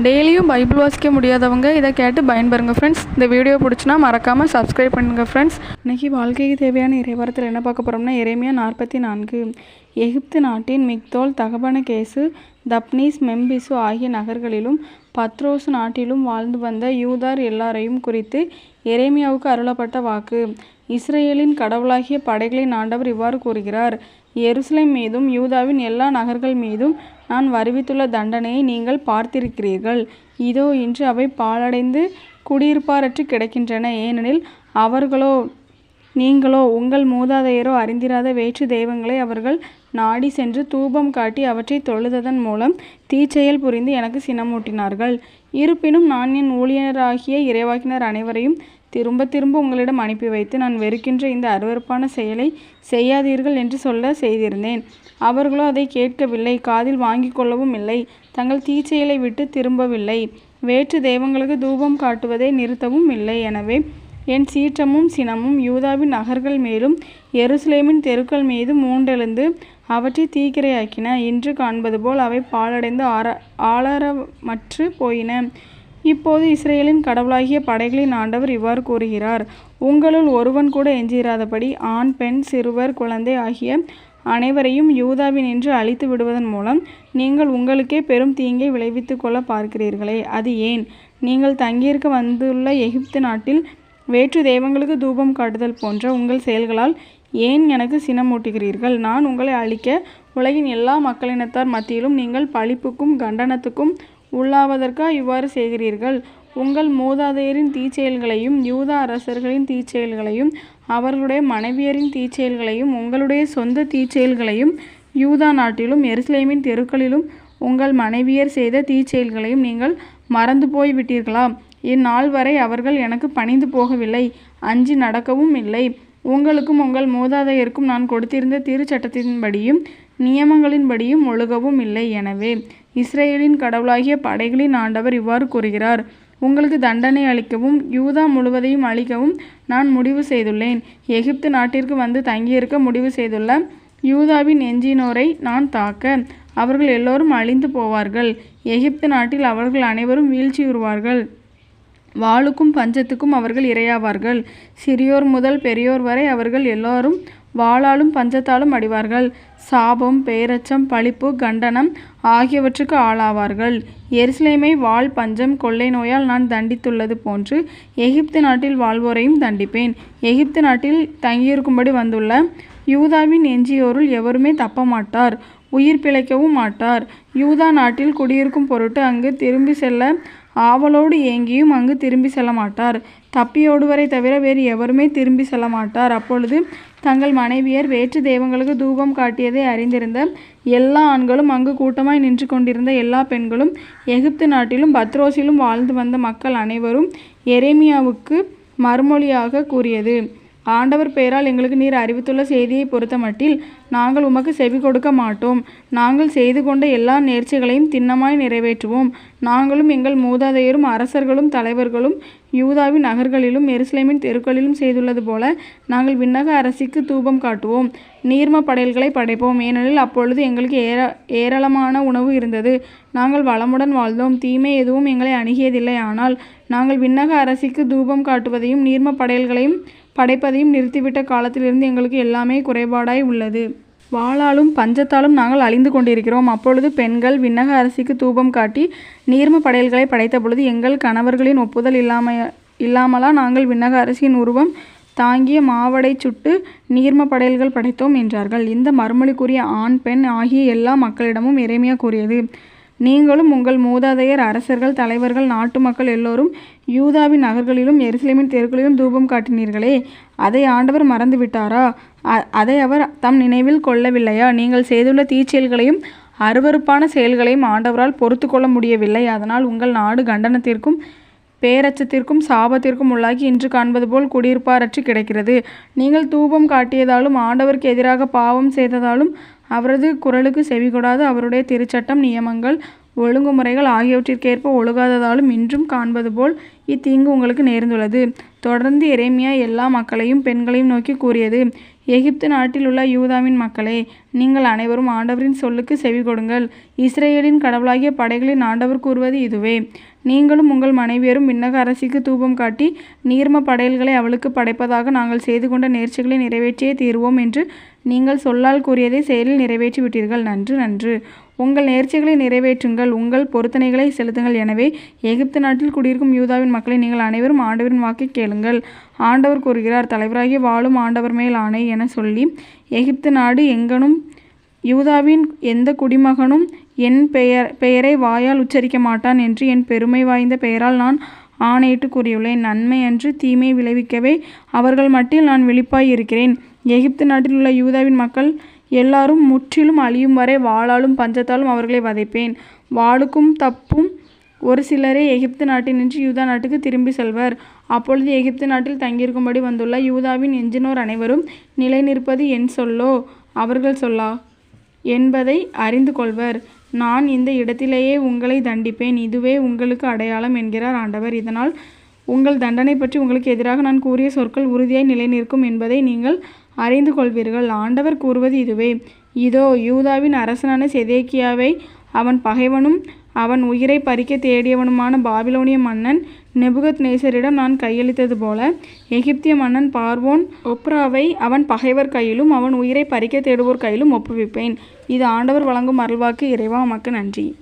டெய்லியும் பைபிள் வாசிக்க முடியாதவங்க இதை கேட்டு பயன்பெறுங்க ஃப்ரெண்ட்ஸ் இந்த வீடியோ பிடிச்சினா மறக்காமல் சப்ஸ்கிரைப் பண்ணுங்கள் ஃப்ரெண்ட்ஸ் இன்றைக்கி வாழ்க்கைக்கு தேவையான இறைவாரத்தில் என்ன பார்க்க போகிறோம்னா இறைமையாக நாற்பத்தி நான்கு. எகிப்து நாட்டின் மிக்தோல் தகபன கேசு தப்னீஸ் மெம்பிசு ஆகிய நகர்களிலும் பத்ரோசு நாட்டிலும் வாழ்ந்து வந்த யூதார் எல்லாரையும் குறித்து எரேமியாவுக்கு அருளப்பட்ட வாக்கு. இஸ்ரேலின் கடவுளாகிய படைகளின் ஆண்டவர் இவ்வாறு கூறுகிறார் எருசலேம் மீதும் யூதாவின் எல்லா நகர்கள் மீதும் நான் வருவித்துள்ள தண்டனையை நீங்கள் பார்த்திருக்கிறீர்கள். இதோ இன்று அவை பாழடைந்து குடியிருப்பாரற்று கிடக்கின்றன. ஏனெனில் அவர்களோ நீங்களோ உங்கள் மூதாதையரோ அறிந்திராத வேற்று தெய்வங்களை அவர்கள் நாடி சென்று தூபம் காட்டி அவற்றை தொழுததன் மூலம் தீச்செயல் புரிந்து எனக்கு சினமூட்டினார்கள். இருப்பினும் நான் என் ஊழியராகிய இறைவாக்கினர் அனைவரையும் திரும்ப திரும்ப உங்களிடம் அனுப்பி வைத்து நான் வெறுக்கின்ற இந்த அருவருப்பான செயலை செய்யாதீர்கள் என்று சொல்ல செய்திருந்தேன். அவர்களோ அதை கேட்கவில்லை. காதில் வாங்கிக் கொள்ளவும் இல்லை. தங்கள் தீச்செயலை விட்டு திரும்பவில்லை. வேற்று தெய்வங்களுக்கு தூபம் காட்டுவதை நிறுத்தவும் இல்லை. எனவே என் சீற்றமும் சினமும் யூதாவின் நகர்கள் மேலும் எருசலேமின் தெருக்கள் மீது மூண்டெழுந்து அவற்றை தீக்கிரையாக்கின. இன்று காண்பது போல் அவை பாழடைந்து ஆர ஆளரமற்று போயின. இப்போது இஸ்ரேலின் கடவுளாகிய படைகளின் ஆண்டவர் இவ்வாறு கூறுகிறார் உங்களுள் ஒருவன் கூட எஞ்சியிராதபடி ஆண் பெண் சிறுவர் குழந்தை ஆகிய அனைவரையும் யூதாவினின்று அழித்து விடுவதன் மூலம் நீங்கள் உங்களுக்கே பெரும் தீங்கை விளைவித்து கொள்ள பார்க்கிறீர்களே. அது ஏன்? நீங்கள் தங்கியிருக்க வந்துள்ள எகிப்து நாட்டில் வேற்று தெய்வங்களுக்கு தூபம் காட்டுதல் போன்ற உங்கள் செயல்களால் ஏன் எனக்கு சினமூட்டுகிறீர்கள் நான் உங்களை அழிக்க உலகின் எல்லா மக்களினத்தார் மத்தியிலும் நீங்கள் பழிப்புக்கும் கண்டனத்துக்கும் உள்ளாவதற்கா இவ்வாறு செய்கிறீர்கள்? உங்கள் மூதாதையரின் தீச்செயல்களையும் யூதா அரசர்களின் தீச்செயல்களையும் அவர்களுடைய மனைவியரின் தீச்செயல்களையும் உங்களுடைய சொந்த தீச்செயல்களையும் யூதா நாட்டிலும் எருசலேமின் தெருக்களிலும் உங்கள் மனைவியர் செய்த தீச்செயல்களையும் நீங்கள் மறந்து போய் விட்டீர்களா இந்நாள் வரை அவர்கள் எனக்கு பணிந்து போகவில்லை. அஞ்சி நடக்கவும் இல்லை. உங்களுக்கும் உங்கள் மூதாதையருக்கும் நான் கொடுத்திருந்த திருச்சட்டத்தின்படியும் நியமங்களின்படியும் ஒழுகவும் இல்லை. எனவே இஸ்ரேலின் கடவுளாகிய படைகளின் ஆண்டவர் இவ்வாறு கூறுகிறார். உங்களுக்கு தண்டனை அளிக்கவும் யூதா முழுவதையும் அளிக்கவும் நான் முடிவு செய்துள்ளேன். எகிப்து நாட்டிற்கு வந்து தங்கியிருக்க முடிவு செய்துள்ள யூதாவின் எஞ்சினோரை நான் தாக்க அவர்கள் எல்லோரும் அழிந்து போவார்கள். எகிப்து நாட்டில் அவர்கள் அனைவரும் வீழ்ச்சியுறுவார்கள். வாளுக்கும் பஞ்சத்துக்கும் அவர்கள் இரையாவார்கள். சிறியோர் முதல் பெரியோர் வரை அவர்கள் எல்லாரும் வாளாலும் பஞ்சத்தாலும் அடிவார்கள். சாபம் பேரச்சம் பழிப்பு கண்டனம் ஆகியவற்றுக்கு ஆளாவார்கள். எருசலேமை வாள் பஞ்சம் கொள்ளை நோயால் நான் தண்டித்துள்ளது போன்று எகிப்து நாட்டில் வாழ்வோரையும் தண்டிப்பேன். எகிப்து நாட்டில் தங்கியிருக்கும்படி வந்துள்ள யூதாவின் எஞ்சியோருள் எவருமே தப்ப மாட்டார் உயிர் பிழைக்கவும் மாட்டார். யூதா நாட்டில் குடியிருக்கும் பொருட்டு அங்கு திரும்பி செல்ல ஆவலோடு ஏங்கியும் அங்கு திரும்பி செல்ல மாட்டார் தப்பியோடுவரை தவிர வேறு எவருமே திரும்பி செல்ல மாட்டார் அப்பொழுது தங்கள் மனைவியர் வேற்று தெய்வங்களுக்கு தூபம் காட்டியதை அறிந்திருந்த எல்லா ஆண்களும் அங்கு கூட்டமாய் நின்று கொண்டிருந்த எல்லா பெண்களும் எகிப்து நாட்டிலும் பத்ரோசிலும் வாழ்ந்து வந்த மக்கள் அனைவரும் எரேமியாவுக்கு மறுமொழியாக கூறியது. ஆண்டவர் பெயரால் எங்களுக்கு நீர் அறிவித்துள்ள செய்தியை பொறுத்த மட்டில் நாங்கள் உமக்கு செவி கொடுக்க மாட்டோம். நாங்கள் செய்து கொண்ட எல்லா நேர்ச்சிகளையும் திண்ணமாய் நிறைவேற்றுவோம். நாங்களும் எங்கள் மூதாதையரும் அரசர்களும் தலைவர்களும் யூதாவின் நகர்களிலும் எருசலேமின் தெருக்களிலும் செய்துள்ளது போல நாங்கள் விண்ணக அரசிக்கு தூபம் காட்டுவோம். நீர்ம படையல்களை படைப்போம். ஏனெனில் அப்பொழுது எங்களுக்கு ஏர ஏராளமான உணவு இருந்தது. நாங்கள் வளமுடன் வாழ்ந்தோம். தீமை எதுவும் எங்களை அணுகியதில்லை. ஆனால் நாங்கள் விண்ணக அரசிக்கு தூபம் காட்டுவதையும் நீர்ம படையல்களையும் படைப்பதையும் நிறுத்திவிட்ட காலத்திலிருந்து எங்களுக்கு எல்லாமே குறைபாடாய் உள்ளது. வாளாலும் பஞ்சத்தாலும் நாங்கள் அழிந்து கொண்டிருக்கிறோம். அப்பொழுது பெண்கள் விண்ணக அரசிக்கு தூபம் காட்டி நீர்ம படையல்களை படைத்த பொழுது எங்கள் கணவர்களின் ஒப்புதல் இல்லாம இல்லாமலா நாங்கள் விண்ணக அரசியின் உருவம் தாங்கிய மாவடை சுட்டு நீர்ம படையல்கள் படைத்தோம் என்றார்கள். இந்த மறுமொழிக்குரிய ஆண் பெண் ஆகிய எல்லா மக்களிடமும் இறைமையாக கூறியது. நீங்களும் உங்கள் மூதாதையர் அரசர்கள் தலைவர்கள் நாட்டு மக்கள் எல்லோரும் யூதாவின் நகர்களிலும் எருசலேமின் தெருக்களிலும் தூபம் காட்டினீர்களே அதை ஆண்டவர் மறந்துவிட்டாரா? அதை அவர் தம் நினைவில் கொள்ளவில்லையா? நீங்கள் செய்துள்ள தீச்செயல்களையும் அருவறுப்பான செயல்களையும் ஆண்டவரால் பொறுத்து கொள்ள முடியவில்லை. அதனால் உங்கள் நாடு கண்டனத்திற்கும் பேரச்சத்திற்கும் சாபத்திற்கும் உள்ளாகி இன்று காண்பது போல் குடியிருப்பாரற்று கிடைக்கிறது. நீங்கள் தூபம் காட்டியதாலும் ஆண்டவருக்கு எதிராக பாவம் செய்ததாலும் அவரது குரலுக்கு செவிகொடாது அவருடைய திருச்சட்டம் நியமங்கள் ஒழுங்குமுறைகள் ஆகியவற்றிற்கேற்ப ஒழுகாததாலும் இன்றும் காண்பது போல் இத்தீங்கு உங்களுக்கு நேர்ந்துள்ளது. தொடர்ந்து எரேமியா எல்லா மக்களையும் பெண்களையும் நோக்கி கூறியது எகிப்து நாட்டில் உள்ள யூதாவின் மக்களே நீங்கள் அனைவரும் ஆண்டவரின் சொல்லுக்கு செவி கொடுங்கள் இஸ்ரேலின் கடவுளாகிய படைகளின் ஆண்டவர் கூறுவது இதுவே. நீங்களும் உங்கள் மனைவியரும் விண்ணக அரசிக்கு தூபம் காட்டி நீர்ம படையல்களை அவளுக்கு படைப்பதாக நாங்கள் செய்து கொண்ட நேர்ச்சிகளை நிறைவேற்றியே தீர்வோம் என்று நீங்கள் சொல்லால் கூறியதை செயலில் நிறைவேற்றி விட்டீர்கள். நன்று நன்று. உங்கள் நேர்ச்சிகளை நிறைவேற்றுங்கள். உங்கள் பொருத்தனைகளை செலுத்துங்கள். எனவே எகிப்து நாட்டில் குடியிருக்கும் யூதாவின் மக்களை நீங்கள் அனைவரும் ஆண்டவரின் வாக்கை கேளுங்கள். ஆண்டவர் கூறுகிறார் தலைவராகிய வாழும் ஆண்டவர் மேல் ஆணை என சொல்லி எகிப்து நாடு எங்கனும் யூதாவின் எந்த குடிமகனும் என் பெயர் பெயரை வாயால் உச்சரிக்க மாட்டான் என்று என் பெருமை வாய்ந்த பெயரால் நான் ஆணையிட்டு கூறியுள்ளேன். நன்மை அன்று தீமை விளைவிக்கவே அவர்கள் மட்டில் நான் விழிப்பாய் இருக்கிறேன். எகிப்து நாட்டில் உள்ள யூதாவின் மக்கள் எல்லாரும் முற்றிலும் அழியும் வரை வாளாலும் பஞ்சத்தாலும் அவர்களை வதைப்பேன். வாளுக்கும் தப்பும் ஒரு சிலரே எகிப்து நாட்டினின்று யூதா நாட்டுக்கு திரும்பி செல்வர். அப்பொழுது எகிப்து நாட்டில் தங்கியிருக்கும்படி வந்துள்ள யூதாவின் எஞ்சினோர் அனைவரும் நிலை நிற்பது என் சொல்லோ அவர்கள் சொல்லா என்பதை அறிந்து கொள்வர். நான் இந்த இடத்திலேயே உங்களை தண்டிப்பேன். இதுவே உங்களுக்கு அடையாளம் என்கிறார் ஆண்டவர். இதனால் உங்கள் தண்டனை பற்றி உங்களுக்கு எதிராக நான் கூறிய சொற்கள் உறுதியாய் நிலைநிற்கும் என்பதை நீங்கள் அறிந்து கொள்வீர்கள். ஆண்டவர் கூறுவது இதுவே. இதோ யூதாவின் அரசனான செதேக்கியாவை அவன் பகைவனும் அவன் உயிரை பறிக்க தேடியவனுமான பாபிலோனிய மன்னன் நெபுகத் நேசரிடம் நான் கையளித்தது போல எகிப்திய மன்னன் பார்வோன் ஒப்ராவை அவன் பகைவர் கையிலும் அவன் உயிரை பறிக்க தேடுவோர் கையிலும் ஒப்புவிப்பேன். இது ஆண்டவர் வழங்கும் அருள்வாக்கு. இறைவா உமக்கு நன்றி.